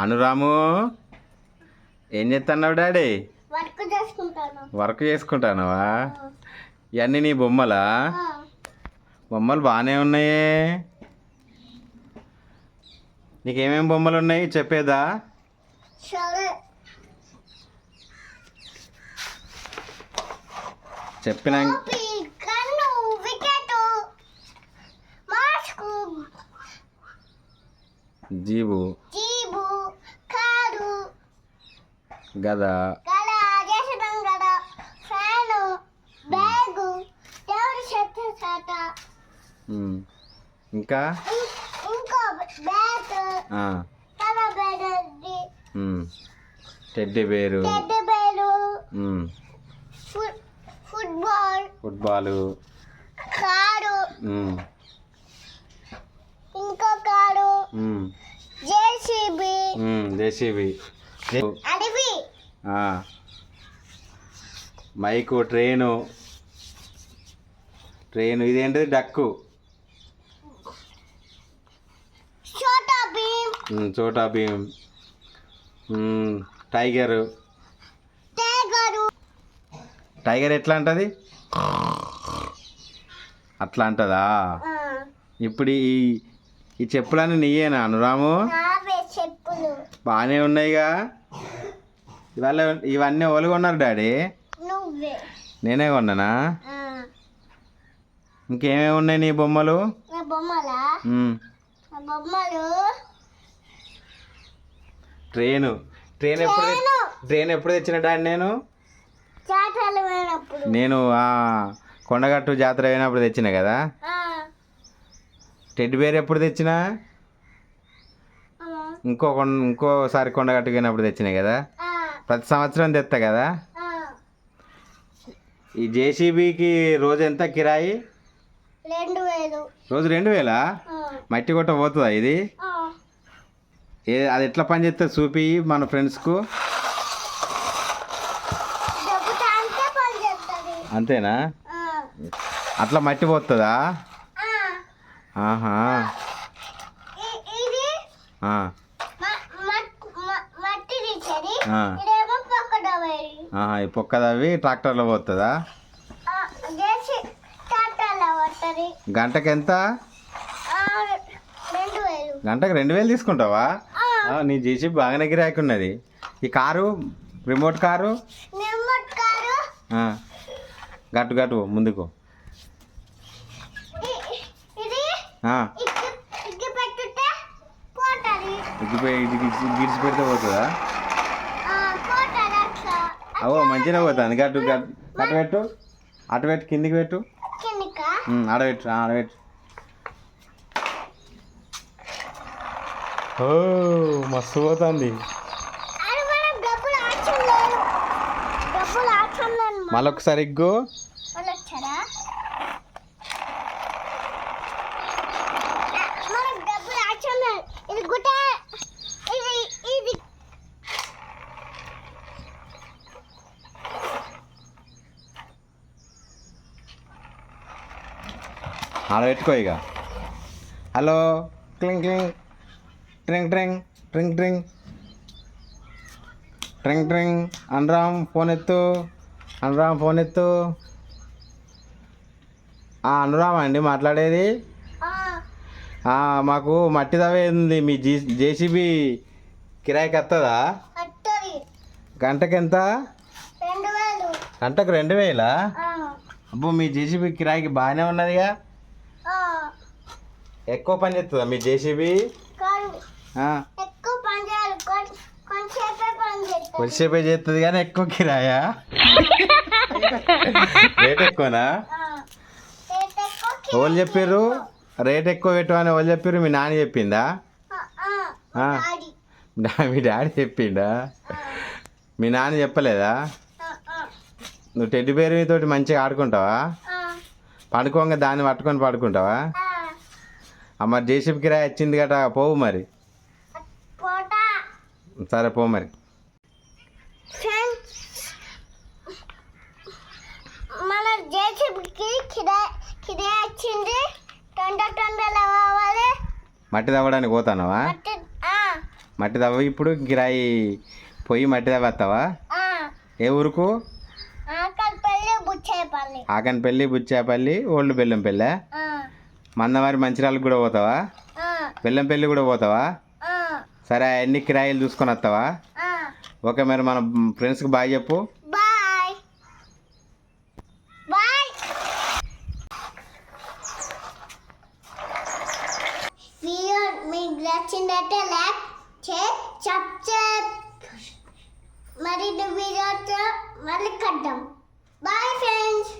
అనురాము ఏం చేస్తున్నావు daddy? Work చేసుకుంటాను. వర్క్ చేసుకుంటానవా? ఇవన్నీ నీ బొమ్మలా? బొమ్మలు బాగానే ఉన్నాయే. నీకేమేం బొమ్మలు ఉన్నాయి చెప్పేదా చెప్పినా జీబు. గద. ఇంకా? ఇం- ఇంకో బ్యాట్ ఆ, తల బెడది ఉమ్. Teddy bear. Football. Football. Car. ఇంకో car. JCB. JCB. Mike train. Train ఇదేంటిది? Duck. Chhota Bheem. Tiger. Tiger. ఎట్లా అంటది? అట్లా అంటదా? ఇప్పుడు ఈ ఈ చెప్పులన్నీ నీయేనా అనురాము? బాగానే ఉన్నాయిగా. ఇవాళ ఇవన్నీ ఎవరు కొన్నారు డాడీ? నేనే కొన్నానా? ఇంకేమేమి ఉన్నాయి నీ బొమ్మలు? ట్రైను. ట్రైన్ ఎప్పుడు ట్రైను. ఎప్పుడు తెచ్చిన డాడీ నేను? నేను కొండగట్టు జాతర అయినప్పుడు తెచ్చిన కదా? ఆ, టెడ్డి బేర్ ఎప్పుడు తెచ్చినా? ఇంకో ఇంకోసారి కొండగట్టు పోయినప్పుడు తెచ్చినాయి కదా? ప్రతి సంవత్సరం తెస్తా కదా. ఈ జేసీబీకి రోజు ఎంత కిరాయి? రోజు రెండు వేలా? మట్టి కొట్ట పోతుందా ఇది. ఏ అది ఎట్లా పని చేస్తుంది చూపి మన ఫ్రెండ్స్కు? అంతేనా? అట్లా మట్టి పోతుందా. ఆహా. మట్టి పొక్కదవి ట్రాక్టర్లో పోతుందా? గంటకి ఎంత ఆ, రెండు వేలు. గంటకి రెండు వేలు తీసుకుంటావా? నీ జేసీబీ బాగానే గిరాకున్నది. ఈ కారు రిమోట్ కారు? గట్టు గట్టు ముందుకు. ఇది ఇగ్గి పెడితే పోతుందా? అవో మంచిగా పోతుంది. గట్టు గట్టు అటు పెట్టు. అటు పెట్టు కిందికి పెట్టు. ఆడబెట్టు ఆడబెట్టు ఓ మస్తు పోతుంది. మళ్ళొకసారి లేదు ఇది గుట్ట ఇది ఇది ఆడబెట్టుకో ఇక. హలో. క్లింగ్ క్లింగ్. ట్రింగ్ ట్రింగ్. ట్రింగ్ ట్రింగ్. ట్రింగ్ ట్రింగ్. అనరామ్ ఫోన్ ఎత్తు. అనరామ్ ఫోన్ ఎత్తు. అనురామ్ అండి మాట్లాడేది? మాకు మట్టి తవ్వే ఉంది. మీ జీ జేసీబీ కిరాయికి వస్తుందా గంటకి ఎంత గంటకు రెండు వేలా? అబ్బో మీ జేసీబీ కిరాయికి బాగానే ఉన్నదిగా. ఎక్కువ పని చేస్తుందా మీ జేసీబీ? కొద్దిసేపే చేస్తుంది కానీ ఎక్కువ కిరాయా? రేట్ ఎక్కువనా? ఎవరు చెప్పారు రేట్ ఎక్కువ పెట్టమని ఎవరు చెప్పారు మీ నాన్న చెప్పిందా? మీ డాడీ. చెప్పిండా? మీ నాన్న చెప్పలేదా? నువ్వు టెడ్డి బేర్ తోటి మంచిగా ఆడుకుంటావా? పడుకోంగా దాన్ని పట్టుకొని పడుకుంటావా? మరి జేసీబీ కిరాయి వచ్చింది గట పోవు మరి. సరే పో మరి. ఫ్రెండ్స్ మన జేసీబీకి కిరాయి కిరాయి వచ్చింది. తొండ తొండలో కావాలి మట్టి తవ్వడానికి పోతానవా? మట్టి తవ్వి ఇప్పుడు కిరాయి పోయి మట్టి తవ్వేస్తావా? ఏ ఊరుకు? ఆకన్పల్లి బుచ్చాపల్లి ఓల్డ్ బెల్లంపల్లి. మందమారి మంచిర్యాలకు కూడా పోతావా? బెల్లంపల్లి కూడా పోతావా? సరే అన్ని కిరాయిలు చూసుకొని వస్తావా. ఓకే మరి మన ఫ్రెండ్స్కి బాయ్ చెప్పు. మీకు నచ్చిందంటే లైక్ చే సబ్స్క్రైబ్ మరిన్ని వీడియోతో మళ్ళీ కద్దాం బాయ్ ఫ్రెండ్స్.